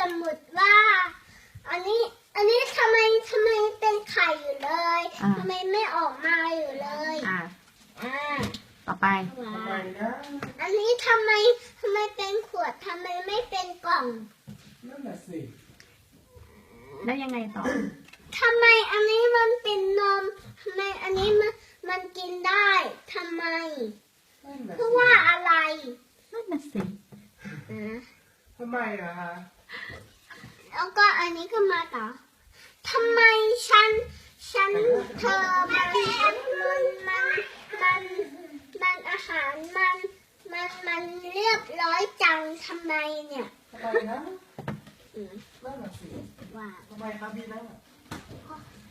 สมมติว่า อันนี้อันนี้ทำไมทำไมเป็นไข่อยู่เลยอ่า ทำไมไม่ออกมาอยู่เลยอะ อ่าต่อไปทำไมนะอันนี้ทำไมทำไมเป็นขวดทำไมไม่เป็นกล่องนั่นแหละสิแล้วยังไงต่อ ทำไมอันนี้มันเป็นนมทำไมอันนี้มันมันกินได้ทำไม นั่นแหละเพสิราะว่าอะไรนั่นน่ะสิ อ่า ทำไมอะฮะแล้วก็อันนี้ก็มาต่อทำไมฉัน ฉันเธอมันมันมันมันมันมันอาหารมันมันมันเรียบร้อยจังทำไมเนี่ยทำไมนะอืมนั่นแหละสิว่าทำไมครับพี่นะ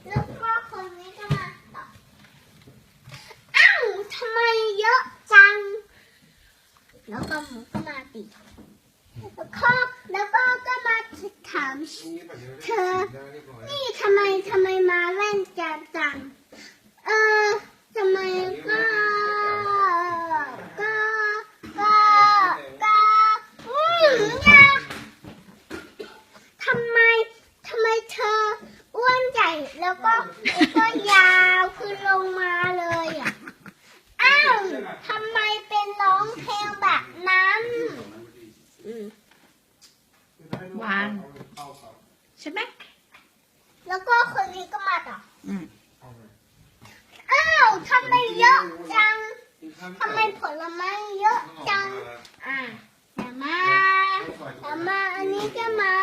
แล้วก็คนนี้ก็มาต่ออ้าวทำไมเยอะจัง แล้วก็หมูก็มาติแล้วก็แล้วก็ก็มาถามเธอ นี่ทำไมทำไมมาเล่นกันจังเออทำไมก็ก็ก็ก็อืมนะทำไมทำไมเธออ้วนใหญ่แล้วก็แล้วก็ยาวคือลงมาเลยอะอ้าวทำไมเป็นร้องเพลงแบบนั้นอืม วาง ใช่ไหมแล้วก็คนนี้ก็มาต่ออืมอ้าวทำไมเยอะจังทำไมผลไม้เยอะจัง อ่าแต่มาแต่มาอันนี้ก็มา